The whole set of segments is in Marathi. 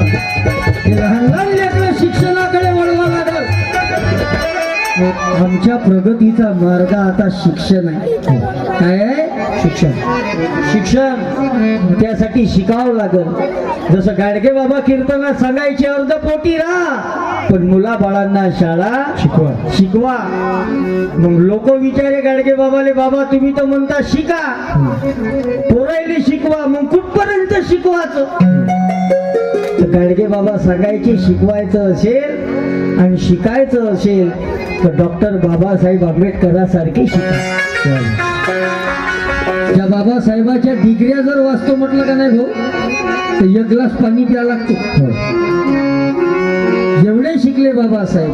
लहान लहान लेकरं शिक्षणाकडे वळवा लागल. आमच्या प्रगतीचा मार्ग आता शिक्षण आहे. काय शिक्षण. शिक्षण त्यासाठी शिकावं लागल. जसं गाडगे बाबा कीर्तनात सांगायचे अर्ध पोटी राहा पण मुला बाळांना शाळा शिकवा. शिकवा. मग लोक विचारे गाडगे बाबाले बाबा तुम्ही तर म्हणता शिका. पोरायले शिकवा मग कुठपर्यंत शिकवायचं तर गाडगे बाबा सांगायचे शिकवायचं असेल आणि शिकायचं असेल तर डॉक्टर बाबासाहेब आंबेडकरांसारखे शिका. त्या बाबासाहेबाच्या डिग्र्या जर वाचतो म्हटलं का नाही भाऊ तर एक ग्लास पाणी प्या लागतो. जेवढे शिकले बाबासाहेब.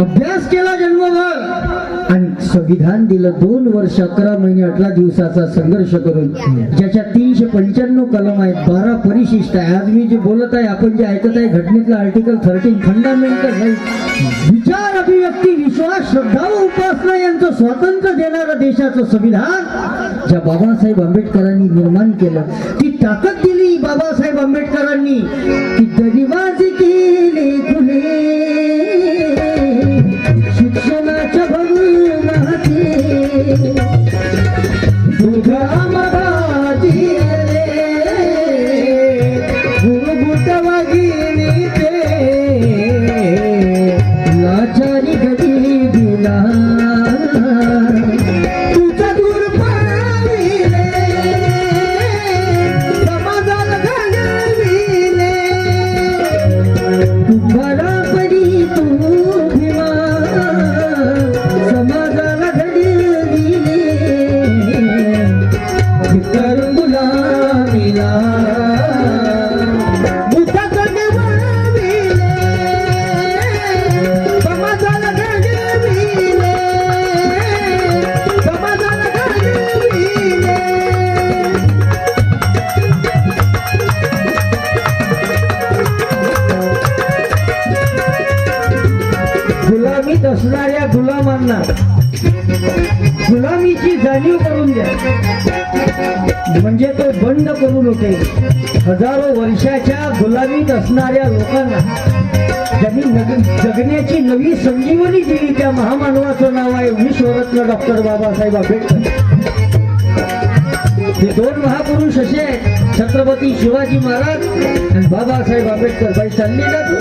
अभ्यास केला जन्मभर आणि संविधान दिलं दोन वर्ष अकरा महिने अठरा दिवसाचा संघर्ष करून ज्याच्या तीन तीनशे पंच्याण्णव कलम आहेत बारा परिशिष्ट आहे. आज मी जे बोलत आहे आपण जे ऐकत आहे घटनेतला आर्टिकल थर्टीन फंडामेंटल राईट विचार अभिव्यक्ती विश्वास श्रद्धा व उपासना यांचं स्वातंत्र्य देणारं देशाचं संविधान ज्या बाबासाहेब आंबेडकरांनी निर्माण केलं ती ताकद दिली बाबासाहेब आंबेडकरांनी. की दरिवाजी केले खुले. शिक्षणाच्या भरून तुम्हाला हजारो वर्षाच्या गुलामीत असणाऱ्या लोकांना ज्यांनी जगण्याची नवी संजीवनी दिली त्या महामानवाचं नाव आहे विश्वरत्न डॉक्टर बाबासाहेब आंबेडकर. हे दोन महापुरुष असे आहेत छत्रपती शिवाजी महाराज आणि बाबासाहेब आंबेडकर. बाई चांगली ना तू?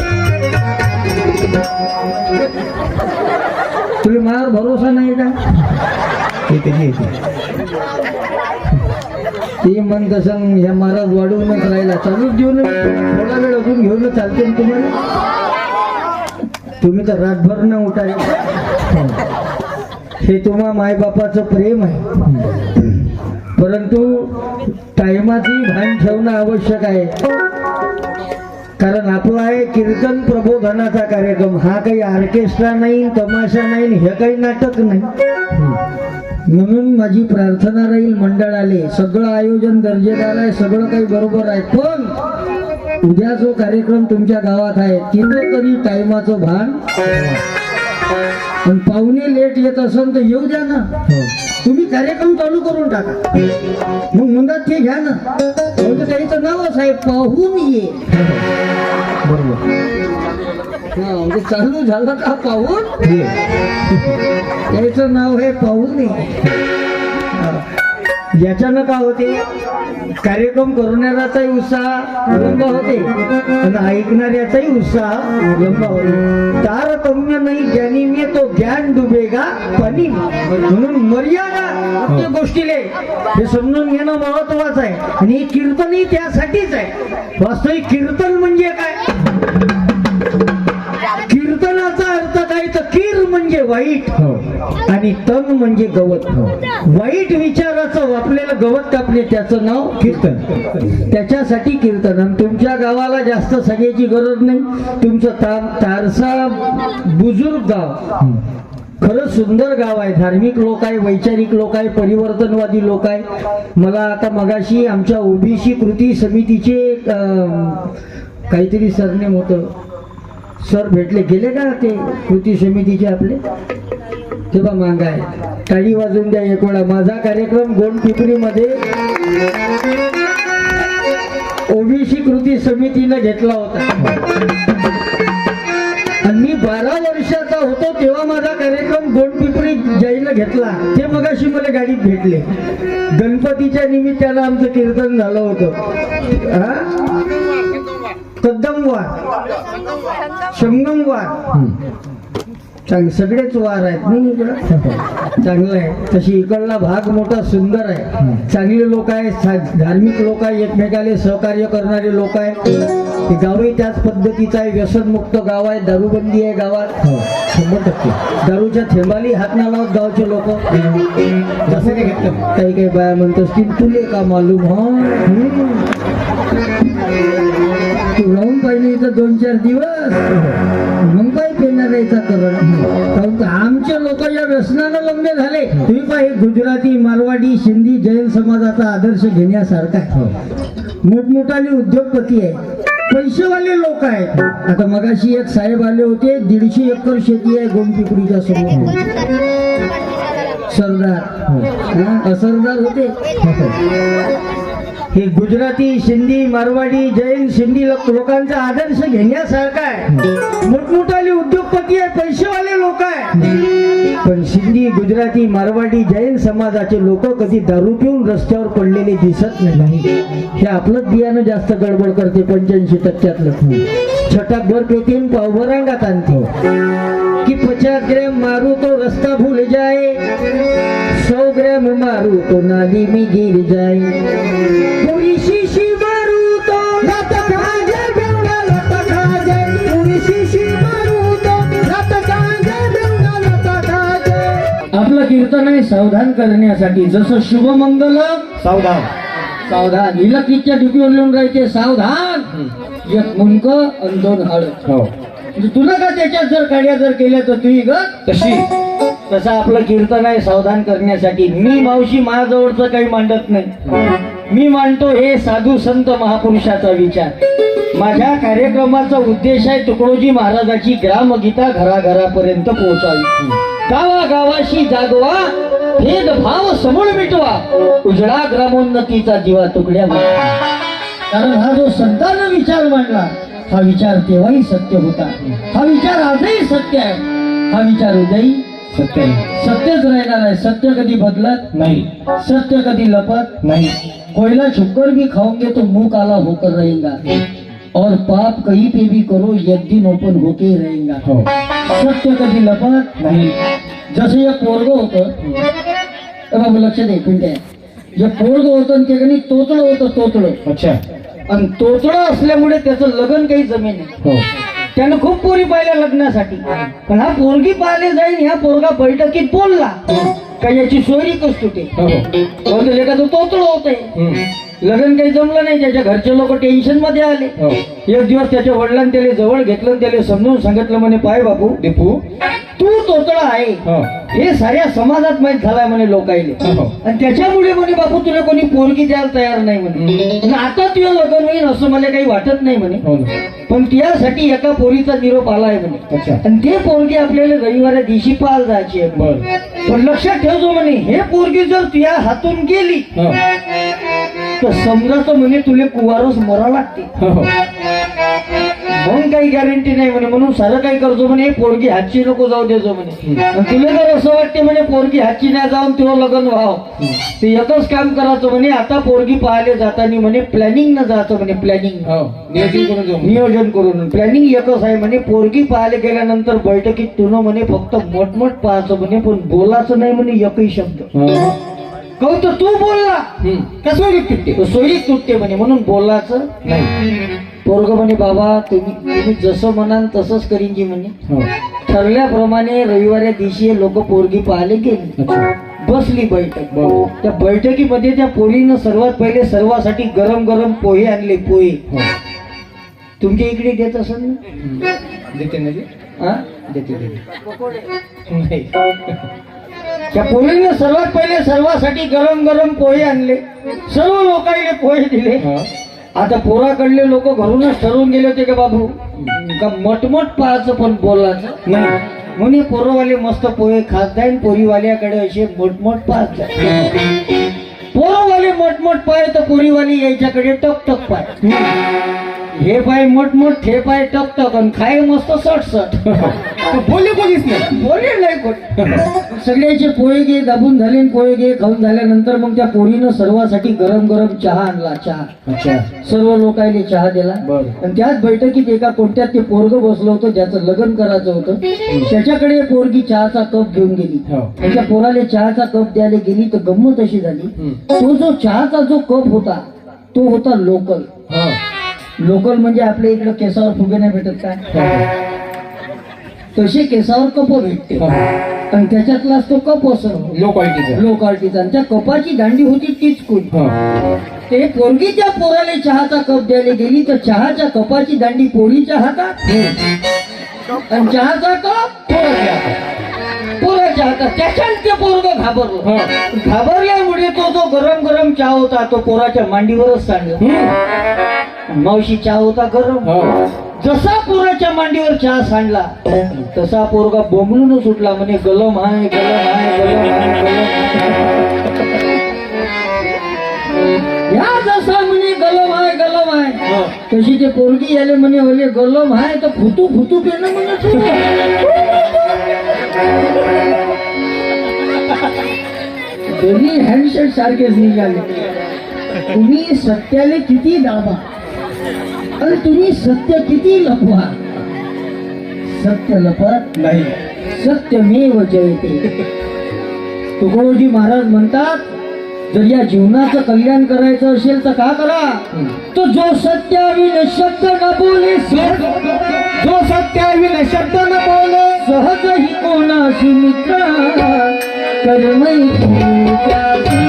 तुला भरोसा नाही का? ते मन तसं ह्या महाराज वाढवूनच राहिला चालूच देऊन थोडा वेळ अजून घेऊन चालते तुम्हाला? तुम्ही तर रातभर न उठाय. हे तुम्हा मायबापाचं प्रेम आहे. परंतु टायमाची भान ठेवणं आवश्यक आहे. कारण आपला आहे कीर्तन प्रबोधनाचा कार्यक्रम हा काही ऑर्केस्ट्रा नाही तमाशा नाही हे काही नाटक नाही. म्हणून माझी प्रार्थना राहील मंडळाले. सगळं आयोजन दर्जेदार आहे सगळं काही बरोबर आहे. पण उद्या जो कार्यक्रम तुमच्या गावात आहे तिथे तरी टायमाचं भान पण पाहुणे लेट येत असेल तर येऊ द्या ना. तुम्ही कार्यक्रम चालू करून टाका. मग म्हणतात ते घ्या ना. म्हणजे त्याचं नावच आहे पाहून ये. बरोबर. हा म्हणजे चालू झालं का पाहून? त्याचं नाव आहे पाहून हा. याच्यानं का होते? कार्यक्रम करणाऱ्याचाही उत्साह रंग होते. आणि ऐकणाऱ्याचाही उत्साह रंग होते. तारतम्य नाही ज्यानी मी तो ज्ञान डुबेगा पाणी. म्हणून मर्यादा प्रत्येक गोष्टीले हे समजून घेणं महत्वाचं आहे. आणि हे कीर्तनही त्यासाठीच आहे. वास्तविक कीर्तन म्हणजे काय? कीर्तनाचा अर्थ काय? तर कीर म्हणजे वाईट हो. आणि तन म्हणजे गवत. वाईट विचाराचं वापलेलं गवत कापले त्याचं नाव कीर्तन. त्याच्यासाठी कीर्तन. आणि तुमच्या गावाला जास्त सगळ्याची गरज नाही. तुमचं तार तारसा बुजुर्ग गाव. खरंच सुंदर गाव आहे. धार्मिक लोक आहे वैचारिक लोक आहे परिवर्तनवादी लोक आहे. मला आता मगाशी आमच्या ओबीसी कृती समितीचे काहीतरी सरनेम होतं. सर भेटले गेले का ते कृती समितीचे आपले? तेव्हा मांग आहे टाळी वाजून द्या एक वेळा. माझा कार्यक्रम गोंड पिपरीमध्ये ओबीसी कृती समितीनं घेतला होता. आणि मी बारा वर्षाचा होतो तेव्हा माझा कार्यक्रम गोंडपिपरी जयनं घेतला. ते मगाशी मला गाडीत भेटले. गणपतीच्या निमित्तानं आमचं कीर्तन झालं होतं. हा? कदमवार शमगमवार चांग सगळेच वार आहेत नाही इकडं? चांगलं आहे. तशी इकडला भाग मोठा सुंदर आहे. चांगले लोक आहेत धार्मिक लोक आहे एकमेकाला सहकार्य करणारे लोक आहेत. गावही त्याच पद्धतीचा आहे. व्यसनमुक्त गाव आहे दारूबंदी आहे गावात. शंभर टक्के. दारूच्या थेंबाली हात लावत गावचे लोक. जसं काय घेतलं. काही काही बाया म्हणत असतील तुले का मालूम हा? तू राहून पाहिजे इथं दोन चार दिवस मग काय पेणार याचा करण आमच्या लोकांच्या लोक या व्यसनानं लग्न झाले. तुम्ही पाहिजे गुजराती मारवाडी सिंधी जैन समाजाचा आदर्श घेण्यासारखा आहे. मोठमोठाले उद्योगपती आहे पैसेवाले लोक आहेत. आता मगाशी एक साहेब आले होते दीडशे एकर शेती आहे गोमपिपरीच्या समोर. सरदार. सरदार होते. हे गुजराती सिंधी मारवाडी जैन सिंधी लोकांचा आदर्श घेण्यासारखा आहे. मोठमोठाले उद्योगपती आहे पैसेवाले लोक आहे. पण सिंधी गुजराती मारवाडी जैन समाजाचे लोक कधी दारू पिऊन रस्त्यावर पडलेले दिसत नाही. हे आपलंच बियाणं जास्त गडबड करते पंच्याऐंशी टक्क्यातलं. छटाकभर पेटीन पावभर अंगात आणते. की पचास ग्रॅम मारू तो रस्ता भूल जाय सौ ग्राम मारू तो नाली में गिर जाए पूरी शीशी मारू तो लत खा जाए बेवड़ा लत खा जाए पूरी शीशी मारू तो लत खा जाए बेवड़ा लत खा जाए आपलं कीर्तन आहे सावधान करण्यासाठी. जसं शुभमंगल सावधान. सावधान. इलेक्ट्रिकच्या ड्युटीवर लिहून राहायचे? सावधान. एक मुंक आणि दोन हळ हो. म्हणजे तुला का त्याच्यात जर काड्या जर केल्या तर तुही ग? तशी तसं आपलं कीर्तन आहे सावधान करण्यासाठी. मी मावशी माझ्याजवळचं काही मांडत नाही. मी मांडतो हे साधू संत महापुरुषाचा विचार. माझ्या कार्यक्रमाचा उद्देश आहे तुकडोजी महाराजाची ग्रामगीता घराघरापर्यंत पोहोचावी. गावागावाशी जागवा भेदभाव समोर मिटवा. उजळा ग्रामोन्नतीचा दिवा तुकड्या कारण हा जो संतांना विचार मांडला हा विचार तेव्हाही सत्य होता. हा विचार आजही सत्य आहे. हा विचार उद्याही सत्य. सत्यच राहणार आहे सत्य कधी बदलत नाही. सत्य कधी लपत नाही. कोयला छुपकर भी खाओगे तो मुंह काला होकर रहेगा. और पाप कहीं पे भी करो एक दिन ओपन होके ही रहेगा. हो. सत्य कधी लपत नाही. जसं एक पोरग होतं बाबू लक्ष दे पिंट्या जे पोरग होतं ते कधी तोतळं होतं तोतळं. अच्छा. आणि तोतळं असल्यामुळे त्याचं लग्न काही जमीन हो. त्यानं खूप पोरी पाहिल्या लग्नासाठी. पण हा पोरगी पाहिले जाईल ह्या पोरगा बैठकीत बोलला. का याची सोयरी कस तुटे हो. हो बोलले का तो तोतळ होते हम्म. लग्न काही जमलं नाही त्याच्या घरचे लोक टेन्शनमध्ये आले. हो. एक दिवस त्याच्या वडिलांनी त्याला जवळ घेतलं त्याला समजून सांगितलं म्हणे पाय बापू दीपू तू तोतळा आहे. हो. हे साऱ्या समाजात माहीत झालाय म्हणे लोकायले. हो. आणि त्याच्यामुळे म्हणे बापू तुला कोणी पोरगी द्यायला तयार नाही म्हणे. आता तुझं लग्न होईल असं मला काही वाटत नाही म्हणे. पण त्यासाठी एका पोरीचा निरोप आलाय म्हणे. अच्छा. आणि ते पोरगी आपल्याला रविवारी दिवशी पाल जायची आहे. पण लक्षात ठेवतो म्हणे हे पोरगी जर तुझ्या हातून गेली तर समजायचं म्हणे तुले कुवारच मरा लागते. हो हो. मग काही गॅरंटी नाही म्हणे. म्हणून सारं काही करतो म्हणे. पोरगी हातची नको जाऊ देजो म्हणे. तुला जर असं वाटते म्हणे पोरगी हातची नाही जाऊन तेव्हा लग्न व्हाव. ते एकच काम करायचं म्हणे. आता पोरगी पाहायला जाताना म्हणे प्लॅनिंग न जायचं म्हणे प्लॅनिंग हो. नियोजन करून जाऊ नियोजन करून. प्लॅनिंग एकच आहे म्हणे. पोरगी पाहायला गेल्यानंतर बैठकीत तुनं म्हणे फक्त मोठमोठ पाहायचं म्हणे. पण बोलायचं नाही म्हणे एकही शब्द. हो. कहू तर तू बोलला. कसं विकते तो सोयीत तुटते म्हणे म्हणून बोलायचं नाही. पोरग म्हणे बाबा तुम्ही तुम्ही जसं म्हणाल तसंच करीन जी म्हणे. हो. ठरल्याप्रमाणे रविवारी दिवशी लोक पोरगी पाहायला गेली. बसली बैठक. त्या बैठकीमध्ये त्या पोरीनं सर्वात पहिले सर्वासाठी गरम गरम पोहे आणले पोहे. हो. तुमच्या इकडे देत असेल ना. देते ना? हा? देते नाही. त्या पोरीनं सर्वात पहिले सर्वासाठी गरम गरम पोहे आणले. सर्व लोकांनी पोहे दिले. आता पोराकडले लोक घरूनच ठरवून गेले होते का बाबू? का मटमट पाहायचं पण बोलायचं? नाही म्हणे पोरवाले मस्त पोहे खात जाईन पोरीवाल्याकडे असे मोठमोठ पाहत जाय पोरवाले मोठमोठ पाय तर पोरीवाली यायच्याकडे टक टक पाय हे पाय मोठ मोठ हे पाय टक टक आणि खाय मस्त सट सट. बोलले कोणीच नाही. बोले नाही कोण. सगळ्याचे पोहे घे दाबून झाले आणि पोहे घे खाऊन झाल्यानंतर मग त्या पोरीनं सर्वासाठी गरम गरम चहा आणला चहा. सर्व लोकांनी चहा दिला. आणि त्याच बैठकीत एका कोणत्यात ते पोरग बसलं होतं ज्याचं लग्न करायचं होतं. त्याच्याकडे पोरगी चहाचा कप घेऊन गेली. हो. त्याच्या पोराला चहाचा कप द्यायला गेली तर गंमत अशी झाली. तो जो चहाचा जो कप होता तो होता लोकल. हा. लोकल म्हणजे आपल्या इकडं केसावर फुगे नाही भेटत काय हा. तसे केसावर कप भेटते. हा. आणि त्याच्यातलाच तो कप असं. लो क्वालिटीचा लो क्वालिटीचा आणि त्या कपाची दांडी होती तीच कुल हा. ते पोरगी त्या पोराला चहाचा कप द्यायला गेली तर चहाच्या कपाची दांडी पोरीच्या हातात. आणि चहाचा कप पोराच्या हातात. हातात त्याच्यात ते पोरग घाबरलं. घाबरल्यामुळे तो जो गरम गरम चहा होता तो पोराच्या मांडीवरच सांडला. मावशी चहा होता गरम. जसा पोराच्या मांडीवर चहा सांडला तसा पोरगा बोंबलून सुटला म्हणे गलम हाय गलम हाय गलम हाय गलम या जसा म्हणे गलम हाय गलम हाय. तशी ते पोरगी याले म्हणे ओले गलम हाय तर फुतू फुतू पेन म्हणत दोन्ही हँडसेट सारखेच निघाले. तुम्ही सत्याले किती दाबा? आणि तुम्ही सत्य किती लपवा? सत्य लपत नाही. सत्यमेव जयते. तुकडोजी महाराज म्हणतात जर या जीवनाचं कल्याण करायचं असेल तर का करा? तो जो सत्याविन शब्द न बोले जो सत्याविन शब्द न बोले सहज ही कोणाशी मित्र कर्मई त्यासी.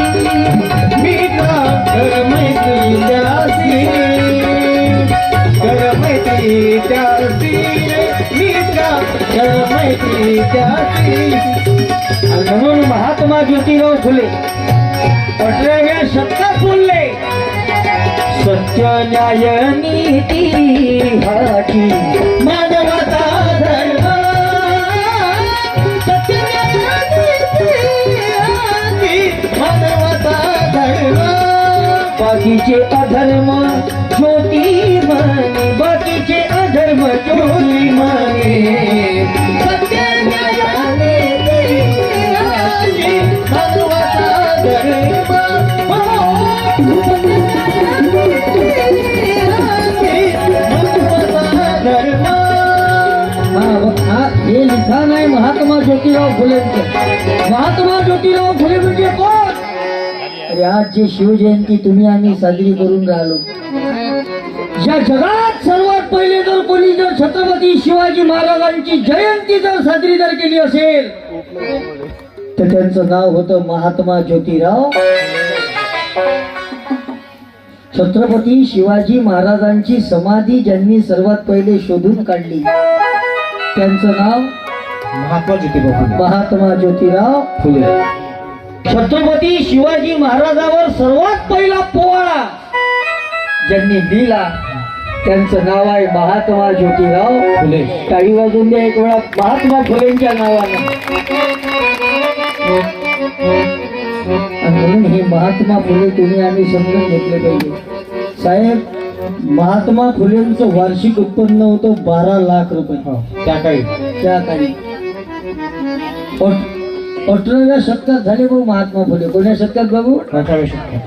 त्यासी. त्यासी. म्हणून महात्मा ज्योतिराव फुले अठराव्या शतकात बोलले सत्य न्याय नीती हाती मानवता धर्म. सत्य मानवता धर्म. बाकीचे अधर्म ज्योती माने. बाकीचे अधर्म ज्योती माने. ज्योतिराव फुलेंचे. महात्मा ज्योतिराव फुले म्हणजे कोण? अरे आज जी शिवजयंती तुम्ही आम्ही साजरी करून राहिलो. या जगात सर्वात पहिले जर कोणी जर छत्रपती शिवाजी महाराजांची जयंती जर साजरी जर केली असेल तर त्यांचं नाव होतं महात्मा ज्योतिराव. छत्रपती शिवाजी महाराजांची समाधी ज्यांनी सर्वात पहिले शोधून काढली त्यांचं नाव महात्मा ज्योतिबा फुले महात्मा ज्योतिराव फुले. छत्रपती शिवाजी महाराजावर सर्वात पहिला पोवाडा. ज्यांनी लिहिला त्यांचं नाव आहे महात्मा ज्योतिराव फुले. टाळी वाजून द्या एक वेळा महात्मा फुलेंच्या नावानं. म्हणून हे महात्मा फुले तुम्ही आम्ही समजून घेतले पाहिजे. साहेब महात्मा फुलेंचं वार्षिक उत्पन्न होतं बारा लाख रुपये. हो. त्या काही त्या काळी. अठराव्या शतकात झाले भाऊ महात्मा फुले. कोण्या शतकात बाबू अठराव्या शतकात.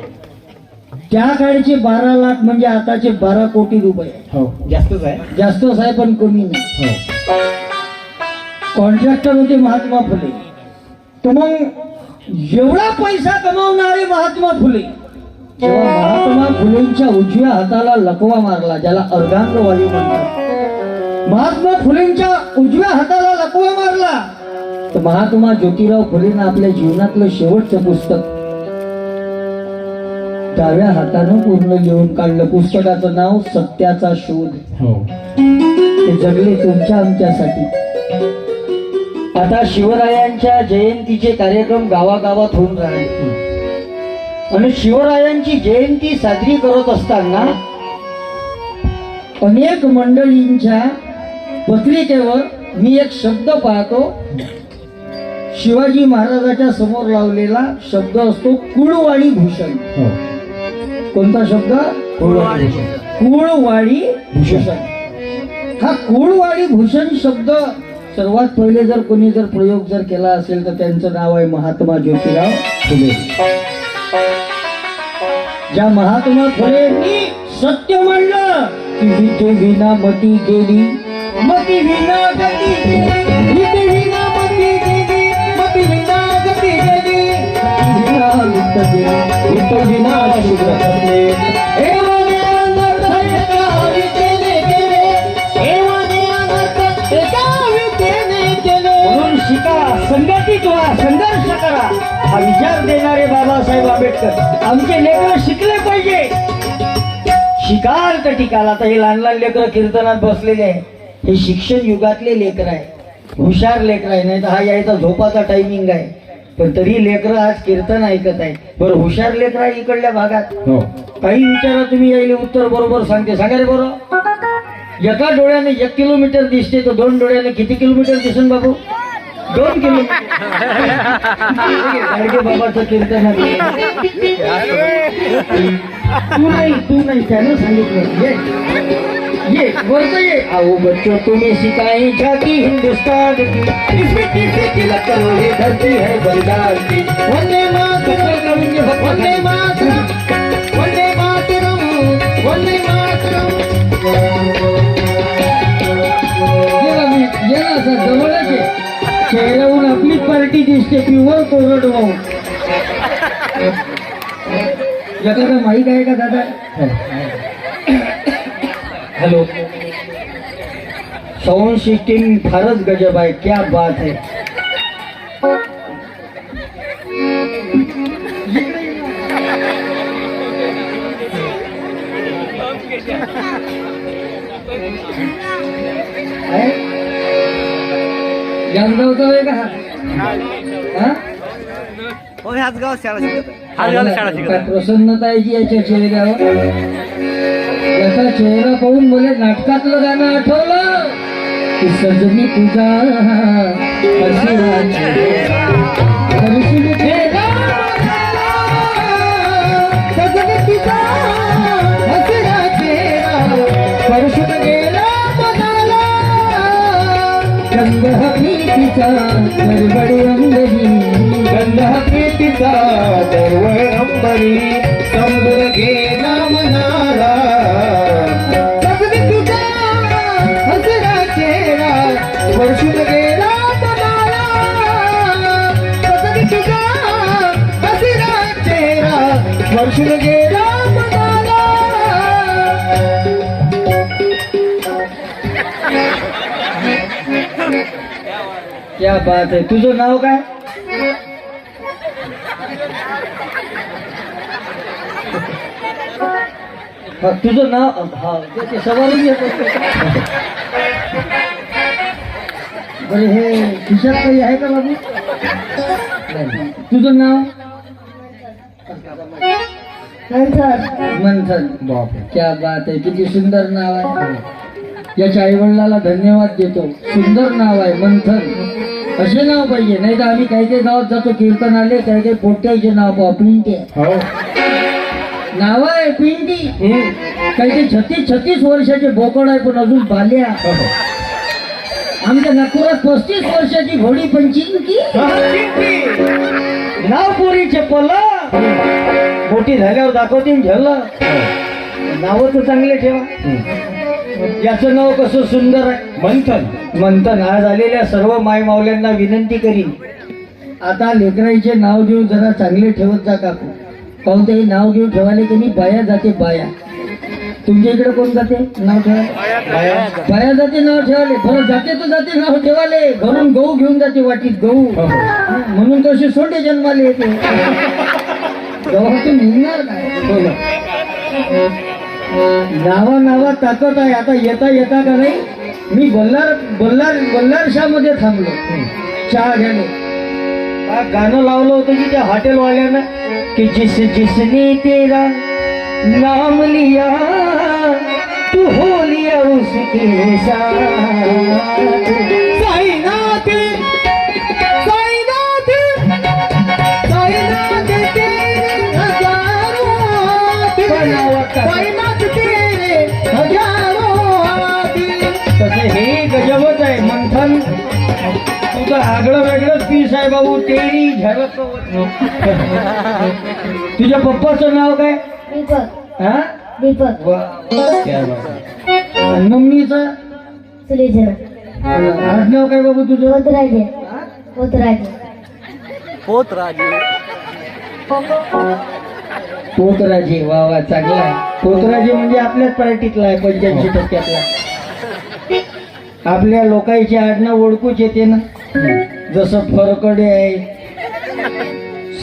त्या काळचे बारा लाख म्हणजे आताचे बारा कोटी रुपये. हो जास्तच आहे. जास्तच आहे पण कमी नाही. हो. कॉन्ट्रॅक्टर होते महात्मा फुले. तर मग एवढा पैसा कमावणारे महात्मा फुले. महात्मा फुलेंच्या उजव्या हाताला लकवा मारला ज्याला अर्धांग वायू म्हणतात. महात्मा फुलेंच्या उजव्या हाताला लकवा मारला. महात्मा ज्योतिराव फुलेनं आपल्या जीवनातलं शेवटचं पुस्तक. डाव्या हातानं पूर्ण लिहून काढलं पुस्तकाचं नाव सत्याचा शोध. हो. ते जगले तुमच्या आमच्यासाठी. आता शिवरायांच्या जयंतीचे कार्यक्रम गावागावात होऊन राहिले. आणि शिवरायांची जयंती साजरी करत असताना अनेक मंडळींच्या पत्रिकेवर मी एक शब्द पाहतो शिवाजी महाराजाच्या समोर लावलेला शब्द असतो कुळवाणी भूषण. हो. कोणता शब्द? कुळवाणी भूषण. कुळवाडी भूषण. हा कुळवाडी भूषण शब्द सर्वात पहिले जर कोणी जर प्रयोग जर केला असेल तर त्यांचं नाव आहे महात्मा ज्योतिराव फुले. ज्या महात्मा फुलेंनी सत्य म्हणलं की विना मती गेली मती विना गती शिका संघटित व्हा संघर्ष करा हा विचार देणारे बाबासाहेब आंबेडकर आमचे लेकर शिकले पाहिजे शिकाल तर टिकाल आता हे लहान लहान लेकर कीर्तनात बसलेले आहे हे शिक्षण युगातले लेकर आहे. हुशार लेकर आहे. नाही तर हा यायचा झोपाचा टायमिंग आहे. पण तरी लेकर आज कीर्तन ऐकत आहे बरं हुशार लेकर आहे इकडल्या भागात. हो. काही विचारा तुम्ही यायले उत्तर बरोबर सांगते. सांगा रे बरोबर एका डोळ्याने एक किलोमीटर दिसते तर दोन डोळ्याने किती किलोमीटर दिसून बाबू? दोन किलोमीटर. बाबाचं कीर्तन. तू नाही तू नाही त्यानं सांगितलं. ये ये वरतं ये. आओ बच्चों तुम्हें सिखाई जाती हिंदुस्तान। की इस मिट्टी से तिलक करो ये धरती है बलिदान की। वंदे मातरम वंदे मातरम वंदे मातरम वंदे मातरम। गेला मी गेला असं जवळच आहे चेहऱ्यावरून आपली पार्टी दिसते प्युअर कोरडवाहू एखादा माहीत आहे का दादा? हॅलो. साऊंड सिस्टीम फारच गजब आहे क्या बात है आहे? जामगावचा आहे का? हा? हा हो ह्याच गावात शाळा शिकत प्रसन्नता आहे की याच्या त्याचा चेहरा पाहून मला नाटकातलं गाणं आठवलं? की सजनी तुझा हसरा गेला प्रीतीचा गंध प्रीतीचा दरवळ अंबरी. समोर गेला मनाला स्पर्शून गेला मनाला क्या बात आहे. तुझं नाव काय? तुझं नाव? हा ते- ते येत बरं हे खिशात काही आहे का बाबू? तुझं नाव? मंथन. बापरे. क्या बात आहे. किती सुंदर नाव आहे. याच्या आई वडिलाला धन्यवाद देतो. सुंदर नाव आहे. मंथन. असे नाव पाहिजे. नाही तर आम्ही काही काही गावात जातो. कीर्तन आले काही काही पोट्याचे नाव पाहू. पिंटे. हो. नाव आहे पिंटी. काही काही छत्तीस छत्तीस वर्षाचे बोकड आहे पण अजून बाल्या हो. आमच्या नागपुरात पस्तीस वर्षाची घोडी पण चिंकी नाव पोरीचे पला मोठी झाल्यावर दाखवतील झलं नाव तर चांगले ठेवा. याचं नाव कसं सुंदर आहे. मंथन. मंथन. आज आलेल्या सर्व माय मावल्यांना विनंती करीन. आता लेकराईचे नाव घेऊन जरा चांगले ठेवत जा काकू. काहून ते नाव घेऊन ठेवाले की नाही बाया जाते बाया. तुमच्या इकडे कोण जाते? नाव ठेवायला बाया जाते. नाव ठेवाले बरं जाते तर जाते नाव ठेवाले घरून गहू घेऊन जाते वाटीत गहू. हो, हो. म्हणून तसे सोंडे जन्माले येते. निघणार काय नावा नावा ताकद आहे. आता येता येता का नाही? मी बल्लार बल्लार बल्लारशामध्ये थांबलो. चहा हा गाणं लावलं होतं की त्या हॉटेलवाल्यानं की जिस जिसने तेरा नाम लिया तू हो लिया उसके साथ. तेरी झलक. तुझ्या पप्पाचं नाव काय? दीपक. हा? दीपक. वा. क्या बाबू तुझं? पोतराजे. पोतराजे. पोत राजे पोतराजे वा वा चांगला आहे. पोतराजे म्हणजे आपल्याच पार्टीतला आहे पंच्याऐंशी टक्क्यातला. आपल्या लोकांची आडनाव ओळखूच येते ना. जसं फरकडे आहे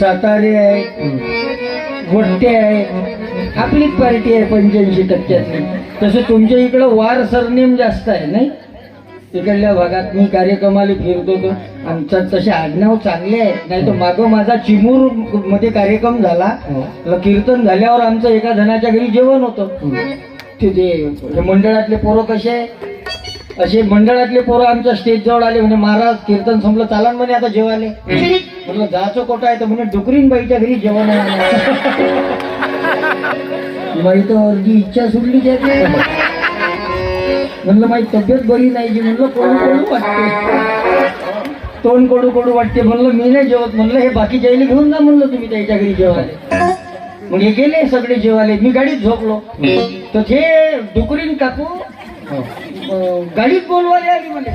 सातारे आहे गोट्टे आहे. आपलीच पार्टी आहे पंच्याऐंशी टक्क्यातली तसं तुमच्या इकडं वार सरनेम जास्त आहे नाही? तिकडल्या भागात मी कार्यक्रमाला फिरतो तो आमचा तसे आडनाव चांगले आहेत. नाही तर मागं माझा चिमूरमध्ये कार्यक्रम झाला. ल- कीर्तन झाल्यावर आमचं एका जणाच्या घरी जेवण होतं. तिथे हे मंडळातले पोरं कसे आहे? असे मंडळातले पोरं आमच्या स्टेज जवळ आले म्हणे महाराज कीर्तन संपलं चालन म्हणे आता जेवायले. म्हटलं जायचं कोटा आहे? तर म्हणे डुकरीन बाईच्या घरी जेवण आहे बाई तर अर्धी इच्छा सुटली त्याची. म्हणलं माझी तब्येत बरी नाही जी. म्हणलं कडू कडू वाटते. तोंड कडू कडू वाटते. म्हणलं मी नाही जेवत. म्हणलं हे बाकी जायला घेऊन जा. म्हणलं तुम्ही त्याच्या घरी जेवायला. मग हे गेले सगळे जेवाले मी गाडीत झोपलो. तर हे डुकरीन काकू गाडीत बोलवायला आली म्हणे.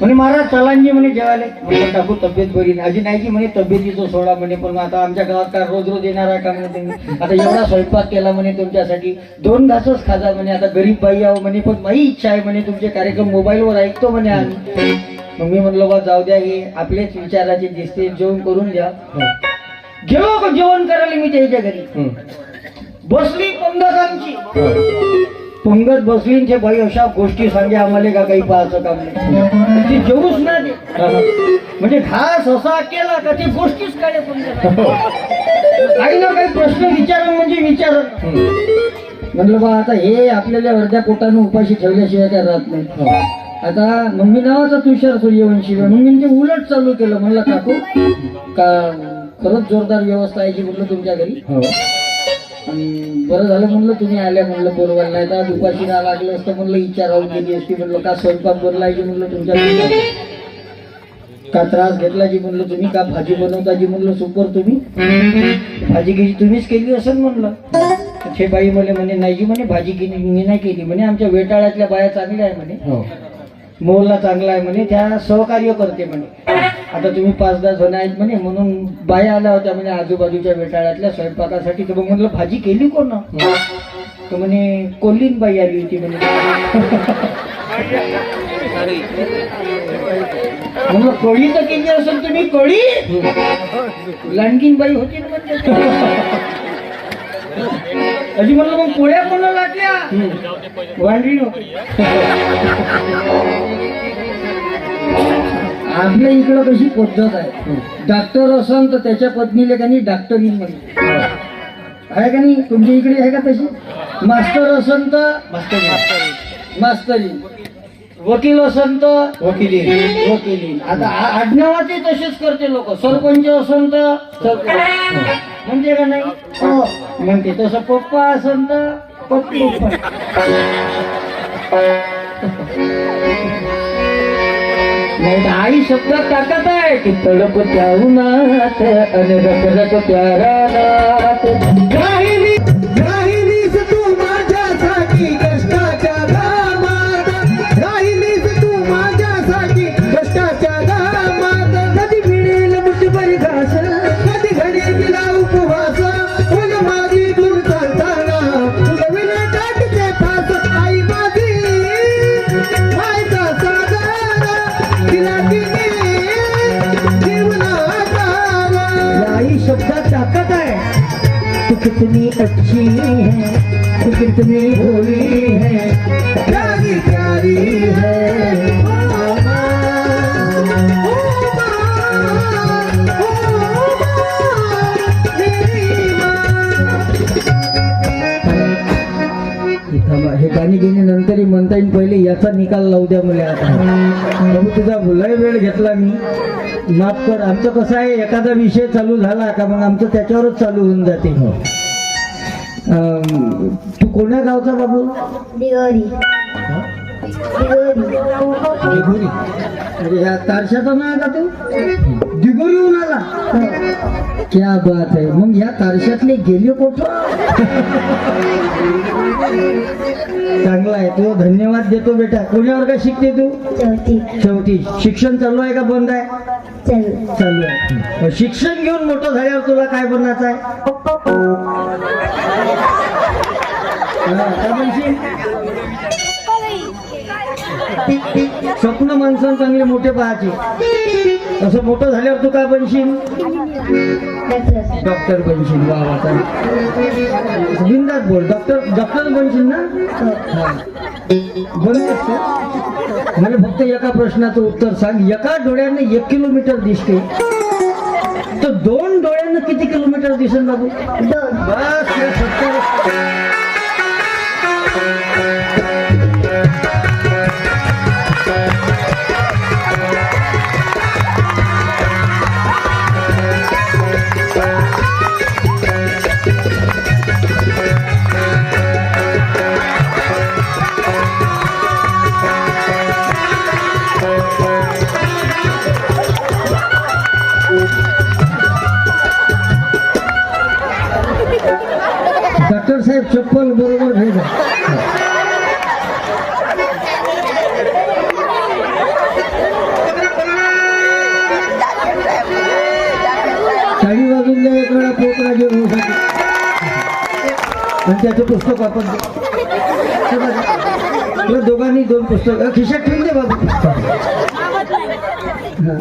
म्हणे महाराज चलांजी म्हणे जेवायला. म्हणलं काकू तब्येत बरी नाही. आजी नाही की म्हणे तब्येतीचं सोडा म्हणे पण आता आमच्या गावात काय रोज रोज येणार आहे का म्हणे तुम्ही? आता एवढा स्वयंपाक केला म्हणे तुमच्यासाठी. दोन घासच खाजा म्हणे आता गरीब बाई आहो म्हणे पण माझी इच्छा आहे म्हणे तुमचे कार्यक्रम मोबाईलवर ऐकतो म्हणे आम्ही. मग मी म्हणलो बा जाऊ द्या हे आपलेच विचाराचे दिसते जेवण करून द्या गेलो का जेवण करायला मी त्याच्या घरी. बसली आमची. पंगत बसली आणि ते बाई अशा गोष्टी सांगे आम्हाला का काही पाहायचं काम नाही? ती जेवूच ना ते म्हणजे घास असा केला का ते गोष्टीच काढे पंगत काही ना काही प्रश्न विचार म्हणजे विचार. म्हणलं बा आता हे आपल्याला अर्ध्या पोटानं उपाशी ठेवल्याशिवाय काय राहत नाही. आता मम्मी नावाचा तुषार सूर्यवंशी मम्मी ते उलट चालू केलं म्हणलं काकू का खरंच जोरदार व्यवस्था आहे की म्हणलं तुमच्या घरी? आणि बरं झालं म्हणलं तुम्ही आल्या म्हणलं बोलवायला नाही तर दुपारची ना लागलं असतं म्हणलं इच्छा राहून गेली असती म्हणलं का स्वयंपाक बोलला की म्हणलं तुमच्या का त्रास घेतला जी म्हणलं तुम्ही? का भाजी बनवता जी म्हणलं सुपर तुम्ही? भाजी घेजी तुम्हीच केली असेल म्हणलं. तर बाई म्हणे म्हणे नाही जी म्हणे भाजी मी नाही केली म्हणे. आमच्या वेटाळ्यातल्या बाया चांगल्या आहे म्हणे. हो. मोहल्ला चांगला आहे म्हणे त्या सहकार्य करते म्हणे. आता तुम्ही पाच दहा जण आहेत म्हणे म्हणून बाया आल्या होत्या म्हणे आजूबाजूच्या वेटाळ्यातल्या स्वयंपाकासाठी. तर मग म्हणलं भाजी केली कोण? तर म्हणे कोल्हीन बाई आली होती म्हणे. म्हणलं कळी तर केली असेल तुम्ही कळी? लांडकीन बाई होती ना म्हणजे. अशी म्हणलं मग पोळ्या कोणा लागल्या नव्हती आपल्या इकडं कशी पद्धत आहे? डॉक्टर असन तर त्याच्या पत्नीला का नाही डॉक्टरीन म्हणते आहे का नाही? तुमच्या इकडे आहे का तशी? मास्टर असन तर मास्तरी वकील असन तर वकिली वकिली आता आडनावाचे तसेच करते लोक. सरपंच असन तर सरपंच म्हणजे का नाही? हो. म्हणते तसं पप्पा असन तर पप्पू नाही आई शब्द टाकत आहे की तडप त्या उन्हात आणि रक रक प्यारा रानात कितनी अच्छी है तू कितनी भोली है। प्यारी प्यारी है। ओ माँ, ओ माँ, ओ माँ, मेरी माँ। हे हे गाणी गेली नंतर म्हणता येईल पहिले याचा निकाल लावू द्या मला आता. तुझा लय वेळ घेतला मी. माफ कर आमचं कसं आहे एखादा विषय चालू झाला का मग आमचं त्याच्यावरच चालू होऊन जाते. अं, तू कोण्या गावचा बाबू? दिगोरी दिगोरी अरे ह्या तारशाचा नाव का तू? दिगोरीहून आला क्या बात आहे मग ह्या तारशातले गेले कुठं? चांगला आहे. तू धन्यवाद देतो बेटा. कोण्यावर का शिकते तू? चौथी शेवटी. शिक्षण चालू आहे का बंद आहे? चल. चालू आहे. शिक्षण घेऊन मोठं झाल्यावर तुला काय बनायचं आहे? हा, काय म्हणशील? स्वप्न माणसं चांगले मोठे पाहायचे. असं मोठं झाल्यावर तू काय बनशील? डॉक्टर बनशील. वा. बिनधास्त बोल. डॉक्टर डॉक्टर बनशील ना? का? मला फक्त एका प्रश्नाचं उत्तर सांग. एका डोळ्याने एक किलोमीटर दिसते. तर दोन डोळ्यानं किती किलोमीटर दिसेल बाबू? बस डॉक्टर साहेब चप्पल बरोबर भेजा साडी वाजून द्या एक वेळा पोतराजे भाऊसाठी आणि त्याचं पुस्तक आपण दोघांनी दोन पुस्तक खिशात ठेवून दे बाबू. हा.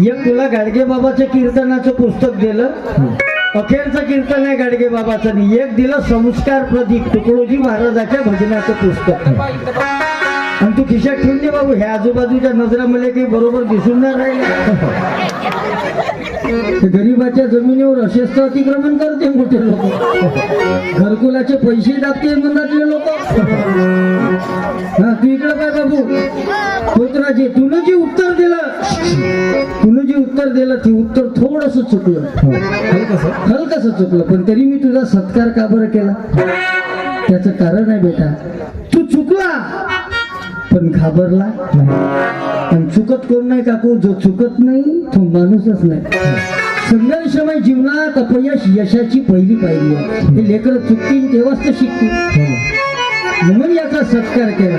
एक तुला गाडगे बाबाचं कीर्तनाचं पुस्तक दिलं. अखेरचं कीर्तन आहे गाडगे बाबाचं एक दिलं संस्कार प्रदीप तुकडोजी महाराजाच्या भजनाचं पुस्तक. आणि तू खिशात ठेवून दे बाबू ह्या आजूबाजूच्या नजरा मला काही बरोबर दिसून नाही राहिले. गरीबाच्या जमिनीवर असेच अतिक्रमण करते मोठे लोक. घरकुलाचे पैसे टाकते म्हणतात लोक. हा तू इकडं काय बाबू? पोतराजे तुला जे उत्तर दिलं तुला जे उत्तर दिलं ते उत्तर थोडस चुकलं. हलकस चुकलं? पण तरी मी तुझा सत्कार का बरं केला? त्याचं कारण आहे बेटा तू चुकला. पण घाबरला पण चुकत कोण नाही काकू? जो चुकत नाही तो माणूसच नाही. संघर्षमय जीवनात अपयश यशाची पहिली पायरी आहे. हे लेकर चुकतील तेव्हाच तर शिकतील. म्हणून याचा सत्कार केला.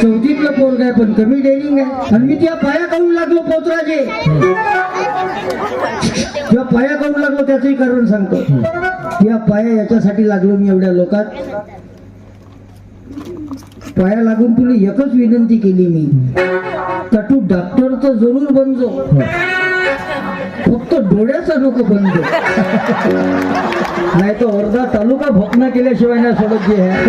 चौथीतलं पोर काय पण कमी डेअरिंग आहे. आणि मी त्या पाया काढून लागलो पोतराजे. त्या पाया काढून लागलो त्याचंही कारण सांगतो. या पाया याच्यासाठी लागलो मी एवढ्या लोकात. पाया लागून तुला एकच विनंती केली मी. तर तू डॉक्टर तर जरूर बनजो फक्त डोळ्याचा लोक बनतो नाही तर अर्धा तालुका भोकना केल्याशिवाय ना सोडत जे आहे.